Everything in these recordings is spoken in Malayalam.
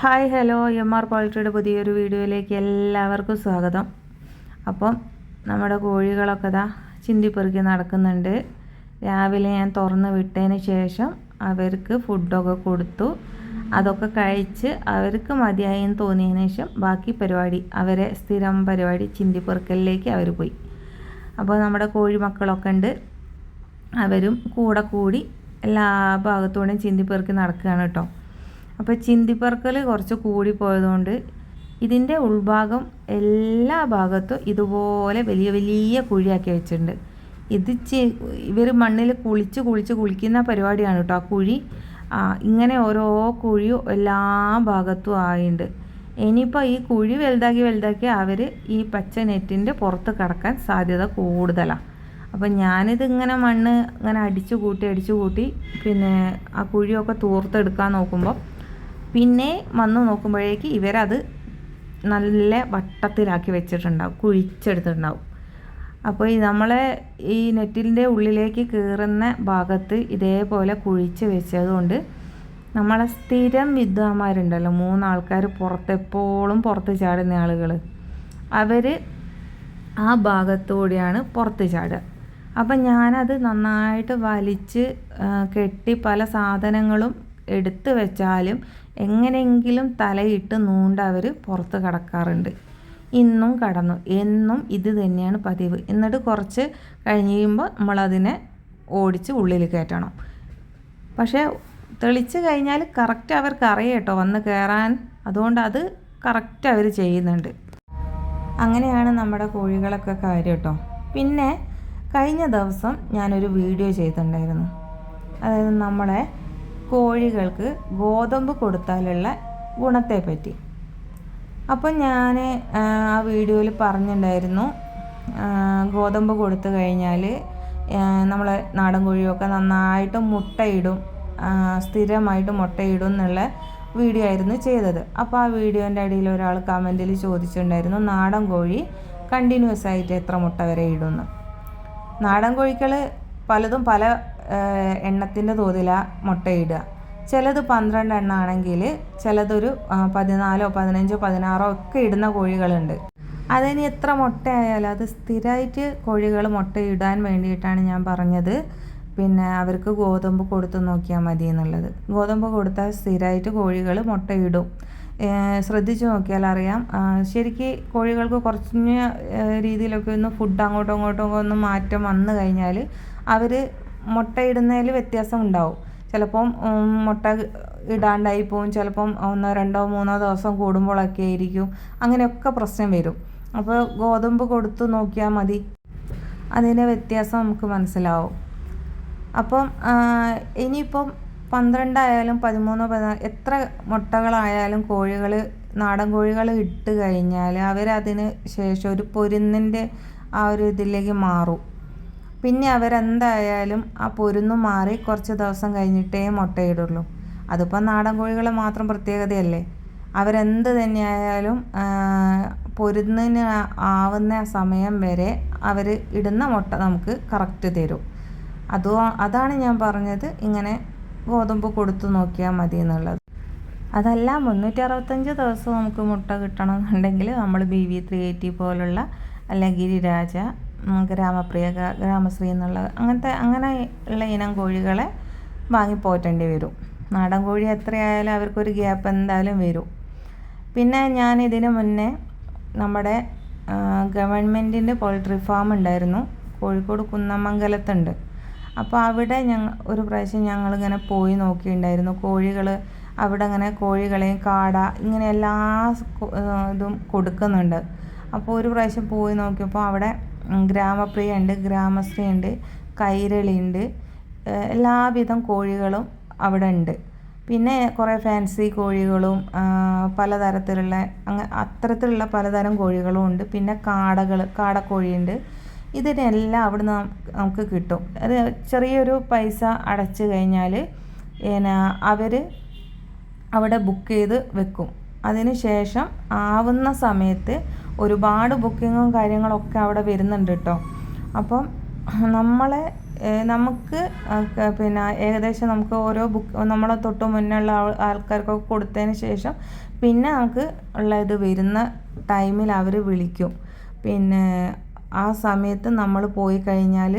Hi hello. എം ആർ പോൾട്രിയുടെ പുതിയൊരു വീഡിയോയിലേക്ക് എല്ലാവർക്കും സ്വാഗതം. അപ്പം നമ്മുടെ കോഴികളൊക്കെ ദാ ചിന്തിപ്പെറുക്കി നടക്കുന്നുണ്ട്. രാവിലെ ഞാൻ തുറന്ന് വിട്ടതിന് ശേഷം അവർക്ക് ഫുഡൊക്കെ കൊടുത്തു. അതൊക്കെ കഴിച്ച് അവർക്ക് മതിയായി എന്ന് തോന്നിയതിന് ശേഷം ബാക്കി പരിപാടി അവരെ സ്ഥിരം പരിപാടി ചിന്തിപ്പെറുക്കലിലേക്ക് അവർ പോയി. അപ്പോൾ നമ്മുടെ കോഴി മക്കളൊക്കെ ഉണ്ട്. അവരും കൂടെ കൂടി എല്ലാ ഭാഗത്തോടെയും ചിന്തിപ്പെറുക്കി നടക്കുകയാണ് കേട്ടോ. അപ്പോൾ ചിന്തിപ്പറക്കൽ കുറച്ച് കൂടിപ്പോയതുകൊണ്ട് ഇതിന്റെ ഉൾഭാഗം എല്ലാ ഭാഗത്തും ഇതുപോലെ വലിയ വലിയ കുഴിയാക്കി വെച്ചിട്ടുണ്ട്. ഇത് ഇവർ മണ്ണിൽ കുളിച്ച് കുളിച്ച് കുളിക്കുന്ന പരിപാടിയാണ് കേട്ടോ ആ കുഴി. ഇങ്ങനെ ഓരോ കുഴിയും എല്ലാ ഭാഗത്തും ആയിട്ടുണ്ട് ഇനിയിപ്പോൾ ഈ കുഴി വലുതാക്കി വലുതാക്കി അവർ ഈ പച്ച നെറ്റിന്റെ പുറത്ത് കിടക്കാൻ സാധ്യത കൂടുതലാണ് അപ്പം ഞാനിത് ഇങ്ങനെ മണ്ണ് ഇങ്ങനെ അടിച്ചു കൂട്ടി അടിച്ചു കൂട്ടി പിന്നെ ആ കുഴിയൊക്കെ തൂർത്തെടുക്കാൻ നോക്കുമ്പോൾ പിന്നെ വന്ന് നോക്കുമ്പോഴേക്ക് ഇവരത് നല്ല വട്ടത്തിലാക്കി വെച്ചിട്ടുണ്ടാവും കുഴിച്ചെടുത്തിട്ടുണ്ടാവും. അപ്പോൾ ഈ നമ്മളെ ഈ നെറ്റിന്റെ ഉള്ളിലേക്ക് കയറുന്ന ഭാഗത്ത് ഇതേപോലെ കുഴിച്ച് വെച്ചതുകൊണ്ട് നമ്മളെ സ്ഥിരം വിദ്വാന്മാരുണ്ടല്ലോ മൂന്നാൾക്കാർ പുറത്തെപ്പോഴും പുറത്ത് ചാടുന്ന ആളുകൾ അവർ ആ ഭാഗത്തുകൂടിയാണ് പുറത്ത് ചാടുക. അപ്പം ഞാനത് നന്നായിട്ട് വലിച്ച് കെട്ടി പല സാധനങ്ങളും എടുത്തു വെച്ചാലും എങ്ങനെയെങ്കിലും തലയിട്ട് നൂണ്ട് അവർ പുറത്ത് കടക്കാറുണ്ട്. ഇന്നും കടന്നു. എന്നും ഇത് തന്നെയാണ് പതിവ്. എന്നിട്ട് കുറച്ച് കഴിഞ്ഞ് കഴിയുമ്പോൾ നമ്മളതിനെ ഓടിച്ച് ഉള്ളിൽ കയറ്റണം. പക്ഷേ തെളിച്ച് കഴിഞ്ഞാൽ കറക്റ്റ് അവർക്ക് അറിയാം കേട്ടോ വന്ന് കയറാൻ അതുകൊണ്ട് അത് കറക്റ്റ് അവർ ചെയ്യുന്നുണ്ട്. അങ്ങനെയാണ് നമ്മുടെ കോഴികളൊക്കെ കാര്യം കേട്ടോ. പിന്നെ കഴിഞ്ഞ ദിവസം ഞാനൊരു വീഡിയോ ചെയ്തിട്ടുണ്ടായിരുന്നു. അതായത് നമ്മളെ കോഴികൾക്ക് ഗോതമ്പ് കൊടുത്താലുള്ള ഗുണത്തെപ്പറ്റി. അപ്പം ഞാൻ ആ വീഡിയോയിൽ പറഞ്ഞിട്ടുണ്ടായിരുന്നു ഗോതമ്പ് കൊടുത്തു കഴിഞ്ഞാൽ നമ്മളെ നാടൻ കോഴിയൊക്കെ നന്നായിട്ട് മുട്ടയിടും സ്ഥിരമായിട്ട് മുട്ടയിടും എന്നുള്ള വീഡിയോ ആയിരുന്നു ചെയ്തത്. അപ്പോൾ ആ വീഡിയോന്റെ അടിയിൽ ഒരാൾ കമന്റിൽ ചോദിച്ചിട്ടുണ്ടായിരുന്നു നാടൻ കോഴി കണ്ടിന്യൂസ് ആയിട്ട് എത്ര മുട്ട വരെ ഇടുന്നു നാടൻ കോഴികൾ പലതും പല എണ്ണത്തിന്റെ തോതിലാണ് മുട്ടയിടുക ചിലത് പന്ത്രണ്ട് എണ്ണ ആണെങ്കിൽ ചിലതൊരു പതിനാലോ പതിനഞ്ചോ പതിനാറോ ഒക്കെ ഇടുന്ന കോഴികളുണ്ട്. അതിന് എത്ര മുട്ടയായാലും അത് സ്ഥിരമായിട്ട് കോഴികൾ മുട്ടയിടാൻ വേണ്ടിയിട്ടാണ് ഞാൻ പറഞ്ഞത്. പിന്നെ അവർക്ക് ഗോതമ്പ് കൊടുത്ത് നോക്കിയാൽ മതി എന്നുള്ളത്. ഗോതമ്പ് കൊടുത്താൽ സ്ഥിരമായിട്ട് കോഴികൾ മുട്ടയിടും ശ്രദ്ധിച്ചു നോക്കിയാൽ അറിയാം. ശരിക്ക് കോഴികൾക്ക് കുറച്ച് രീതിയിലൊക്കെ ഒന്ന് ഫുഡ് അങ്ങോട്ടും ഇങ്ങോട്ടും ഒന്ന് മാറ്റം വന്നു കഴിഞ്ഞാൽ അവർ മുട്ടയിടുന്നതിൽ വ്യത്യാസം ഉണ്ടാവും ചിലപ്പം മുട്ട ഇടാണ്ടായി പോവും. ചിലപ്പം ഒന്നോ രണ്ടോ മൂന്നോ ദിവസം കൂടുമ്പോഴൊക്കെ ആയിരിക്കും. അങ്ങനെയൊക്കെ പ്രശ്നം വരും. അപ്പോൾ ഗോതമ്പ് കൊടുത്തു നോക്കിയാൽ മതി. അതിന്റെ വ്യത്യാസം നമുക്ക് മനസ്സിലാവും. അപ്പം ഇനിയിപ്പം പന്ത്രണ്ടായാലും പതിമൂന്നോ പതിനാല് എത്ര മുട്ടകളായാലും കോഴികൾ നാടൻ കോഴികൾ ഇട്ട് കഴിഞ്ഞാൽ അവരതിന് ശേഷം ഒരു പൊരുന്നിന്റെ ആ ഒരു ഇതിലേക്ക് മാറും. പിന്നെ അവരെന്തായാലും ആ പൊരുന്നു മാറി കുറച്ച് ദിവസം കഴിഞ്ഞിട്ടേ മുട്ടയിടുള്ളൂ. അതിപ്പോൾ നാടൻ കോഴികളെ മാത്രം പ്രത്യേകതയല്ലേ? അവരെന്ത് തന്നെയായാലും പൊരുന്നിന് ആവുന്ന സമയം വരെ അവർ ഇടുന്ന മുട്ട നമുക്ക് കറക്റ്റ് തരും. അതോ അതാണ് ഞാൻ പറഞ്ഞത്. ഇങ്ങനെ ഗോതമ്പ് കൊടുത്തു നോക്കിയാൽ മതി എന്നുള്ളത്. അതല്ല മുന്നൂറ്റി അറുപത്തഞ്ച് ദിവസം നമുക്ക് മുട്ട കിട്ടണം എന്നുണ്ടെങ്കിൽ നമ്മൾ ബി വി ത്രീ എയ്റ്റി പോലുള്ള അല്ലെങ്കിൽ രാജ ഗ്രാമപ്രിയ ഗ്രാമശ്രീ എന്നുള്ള അങ്ങനത്തെ അങ്ങനെ ഉള്ള ഇനം കോഴികളെ വാങ്ങി പോറ്റേണ്ടി വരും. നാടൻ കോഴി എത്രയായാലും അവർക്കൊരു ഗ്യാപ്പ് എന്തായാലും വരും. പിന്നെ ഞാൻ ഇതിന് മുന്നേ നമ്മുടെ ഗവൺമെന്റിന്റെ പോൾട്രി ഫാം ഉണ്ടായിരുന്നു. കോഴിക്കോട് കുന്നമംഗലത്തുണ്ട്. അപ്പോൾ അവിടെ ഞങ്ങൾ ഒരു പ്രാവശ്യം ഞങ്ങളിങ്ങനെ പോയി നോക്കിയിട്ടുണ്ടായിരുന്നു കോഴികൾ അവിടെ അങ്ങനെ കോഴികളെയും കാട ഇങ്ങനെ എല്ലാ ഇതും കൊടുക്കുന്നുണ്ട്. അപ്പോൾ ഒരു പ്രാവശ്യം പോയി നോക്കിയപ്പോൾ അവിടെ ഗ്രാമപ്രിയ ഉണ്ട് ഗ്രാമശ്രീ ഉണ്ട് കൈരളി ഉണ്ട് എല്ലാവിധം കോഴികളും അവിടെ ഉണ്ട് പിന്നെ കുറേ ഫാൻസി കോഴികളും പലതരത്തിലുള്ള അങ്ങ അത്തരത്തിലുള്ള പലതരം കോഴികളും ഉണ്ട്. പിന്നെ കാടകൾ കാടക്കോഴിയുണ്ട്. ഇതിനെല്ലാം അവിടുന്ന് നമുക്ക് കിട്ടും. അത് ചെറിയൊരു പൈസ അടച്ചു കഴിഞ്ഞാൽ പിന്നെ അവർ അവിടെ ബുക്ക് ചെയ്ത് വെക്കും. അതിന് ശേഷം ആവുന്ന സമയത്ത് ഒരുപാട് ബുക്കിങ്ങും കാര്യങ്ങളൊക്കെ അവിടെ വരുന്നുണ്ട് കേട്ടോ അപ്പം നമ്മളെ നമുക്ക് പിന്നെ ഏകദേശം നമുക്ക് ഓരോ ബുക്ക് നമ്മളെ തൊട്ട് മുന്നുള്ള ആൾക്കാർക്കൊക്കെ കൊടുത്തതിന് ശേഷം പിന്നെ നമുക്ക് ഉള്ള ഇത് വരുന്ന ടൈമിൽ അവർ വിളിക്കും. പിന്നെ ആ സമയത്ത് നമ്മൾ പോയി കഴിഞ്ഞാൽ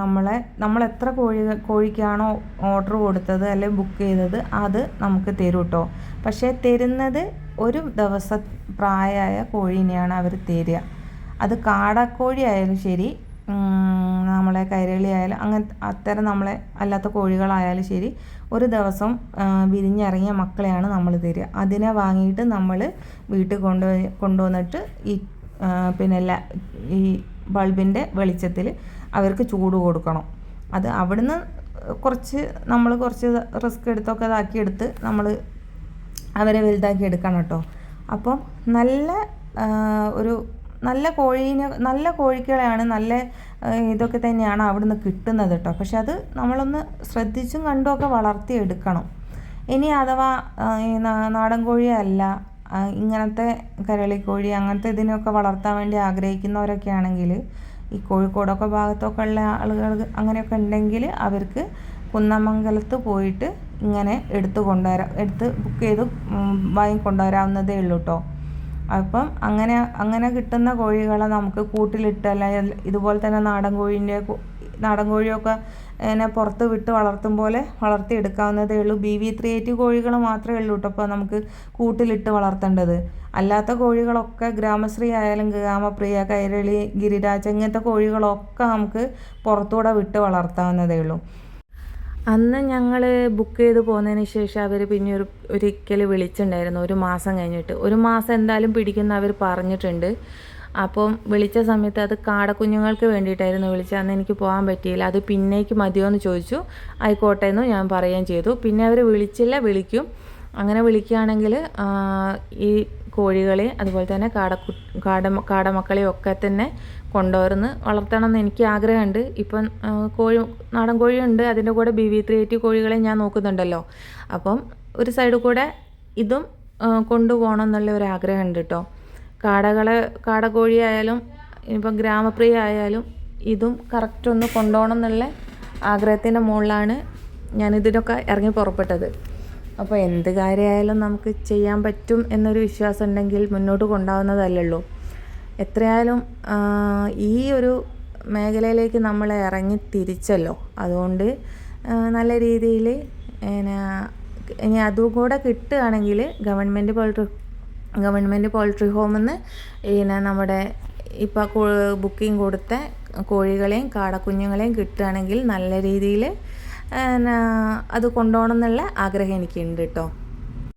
നമ്മളെ നമ്മൾ എത്ര കോഴി കോഴിക്കാണോ ഓർഡർ കൊടുത്തത് അല്ലെങ്കിൽ ബുക്ക് ചെയ്തത് അത് നമുക്ക് തരും കേട്ടോ പക്ഷേ തരുന്നത് ഒരു ദിവസം പ്രായമായ കോഴീനെയാണ് അവർ തരിക. അത് കാടക്കോഴി ആയാലും ശരി നമ്മളെ കൈരളി ആയാലും അങ്ങനത്തെ അത്തരം നമ്മളെ അല്ലാത്ത കോഴികളായാലും ശരി ഒരു ദിവസം വിരിഞ്ഞിറങ്ങിയ മക്കളെയാണ് നമ്മൾ തരിക. അതിനെ വാങ്ങിയിട്ട് നമ്മൾ വീട്ടിൽ കൊണ്ടുപോയി കൊണ്ടുവന്നിട്ട് ഈ പിന്നെ ഈ ബൾബിന്റെ വെളിച്ചത്തിൽ അവർക്ക് ചൂട് കൊടുക്കണം. അത് അവിടുന്ന് കുറച്ച് നമ്മൾ കുറച്ച് റിസ്ക് എടുത്തൊക്കെ ഇതാക്കി എടുത്ത് നമ്മൾ അവരെ വലുതാക്കി എടുക്കണം കേട്ടോ. അപ്പം നല്ല ഒരു നല്ല കോഴീനെ നല്ല കോഴിക്കളെയാണ് നല്ല ഇതൊക്കെ തന്നെയാണ് അവിടുന്ന് കിട്ടുന്നത് കേട്ടോ. പക്ഷെ അത് നമ്മളൊന്ന് ശ്രദ്ധിച്ചും കണ്ടുമൊക്കെ വളർത്തിയെടുക്കണം. ഇനി അഥവാ നാടൻ കോഴിയല്ല ഇങ്ങനത്തെ കരളിക്കോഴി അങ്ങനത്തെ ഇതിനൊക്കെ വളർത്താൻ വേണ്ടി ആഗ്രഹിക്കുന്നവരൊക്കെ ആണെങ്കിൽ ഈ കോഴിക്കോടൊക്കെ ഭാഗത്തൊക്കെ ഉള്ള ആളുകൾ അങ്ങനെയൊക്കെ ഉണ്ടെങ്കിൽ അവർക്ക് കുന്നമംഗലത്ത് പോയിട്ട് ഇങ്ങനെ എടുത്ത് കൊണ്ടുവരാം എടുത്ത് ബുക്ക് ചെയ്ത് വാങ്ങിക്കൊണ്ടുവരാവുന്നതേ വാങ്ങി കൊണ്ടുവരാവുന്നതേ ഉള്ളൂ കേട്ടോ അപ്പം അങ്ങനെ അങ്ങനെ കിട്ടുന്ന കോഴികളെ നമുക്ക് കൂട്ടിലിട്ട് അല്ല ഇതുപോലെ തന്നെ നാടൻ കോഴീന്റെ നാടൻ കോഴിയൊക്കെ ഇങ്ങനെ പുറത്ത് വിട്ട് വളർത്തും പോലെ വളർത്തിയെടുക്കാവുന്നതേ ഉള്ളൂ. ബി വി ത്രീ എയ്റ്റ് കോഴികൾ മാത്രമേ ഉള്ളൂ കേട്ടോ അപ്പോൾ നമുക്ക് കൂട്ടിലിട്ട് വളർത്തേണ്ടത്. അല്ലാത്ത കോഴികളൊക്കെ ഗ്രാമശ്രീ ആയാലും ഗ്രാമപ്രിയ കൈരളി ഗിരിരാജ് ഇങ്ങനത്തെ കോഴികളൊക്കെ നമുക്ക് പുറത്തൂടെ വിട്ട് വളർത്താവുന്നതേ ഉള്ളൂ. അന്ന് ഞങ്ങൾ ബുക്ക് ചെയ്ത് പോകുന്നതിന് ശേഷം അവർ പിന്നെ ഒരു ഒരിക്കൽ വിളിച്ചിട്ടുണ്ടായിരുന്നു. ഒരു മാസം കഴിഞ്ഞിട്ട്. ഒരു മാസം എന്തായാലും പിടിക്കുന്ന അവർ പറഞ്ഞിട്ടുണ്ട്. അപ്പം വിളിച്ച സമയത്ത് അത് കാടക്കുഞ്ഞുങ്ങൾക്ക് വേണ്ടിയിട്ടായിരുന്നു വിളിച്ചത്. അന്ന് എനിക്ക് പോകാൻ പറ്റിയില്ല. അത് പിന്നേക്ക് മതിയോ എന്ന് ചോദിച്ചു. ആയിക്കോട്ടെ എന്ന് ഞാൻ പറയുകയും ചെയ്തു. പിന്നെ അവർ വിളിച്ചില്ല വിളിക്കും. അങ്ങനെ വിളിക്കുകയാണെങ്കിൽ ഈ കോഴികളെ അതുപോലെ തന്നെ കാടക്കു കാട കാടമക്കളെയും ഒക്കെ തന്നെ കൊണ്ടുവരുന്ന് വളർത്തണം എന്ന് എനിക്ക് ആഗ്രഹമുണ്ട്. ഇപ്പം കോഴി നാടൻ കോഴിയുണ്ട്. അതിന്റെ കൂടെ ബി വി ത്രീ എയ്റ്റി കോഴികളെ ഞാൻ നോക്കുന്നുണ്ടല്ലോ. അപ്പം ഒരു സൈഡിൽ കൂടെ ഇതും കൊണ്ടുപോകണം എന്നുള്ള ഒരു ആഗ്രഹമുണ്ട് കേട്ടോ. കാടകളെ കാടകോഴി ആയാലും ഇപ്പം ഗ്രാമപ്രിയ ആയാലും ഇതും കറക്റ്റ് ഒന്ന് കൊണ്ടുപോകണം എന്നുള്ള ആഗ്രഹത്തിന്റെ മുകളിലാണ് ഞാനിതിനൊക്കെ ഇറങ്ങി പുറപ്പെട്ടത്. അപ്പോൾ എന്ത് കാര്യമായാലും നമുക്ക് ചെയ്യാൻ പറ്റും എന്നൊരു വിശ്വാസം ഉണ്ടെങ്കിൽ മുന്നോട്ട് കൊണ്ടുപോകുന്നതല്ലല്ലോ. എത്രയായാലും ഈ ഒരു മേഖലയിലേക്ക് നമ്മൾ ഇറങ്ങി തിരിച്ചല്ലോ. അതുകൊണ്ട് നല്ല രീതിയിൽ പിന്നെ ഇനി അതും കൂടെ കിട്ടുകയാണെങ്കിൽ ഗവൺമെന്റ് പോൾട്രി ഗവൺമെന്റ് പോൾട്രി ഹോമിൽ നിന്ന് പിന്നെ നമ്മുടെ ഇപ്പോൾ ബുക്കിംഗ് കൊടുത്ത കോഴികളെയും കാടക്കുഞ്ഞുങ്ങളെയും കിട്ടുകയാണെങ്കിൽ നല്ല രീതിയിൽ അത് കൊണ്ടുപോകണം എന്നുള്ള ആഗ്രഹം എനിക്കുണ്ട് കേട്ടോ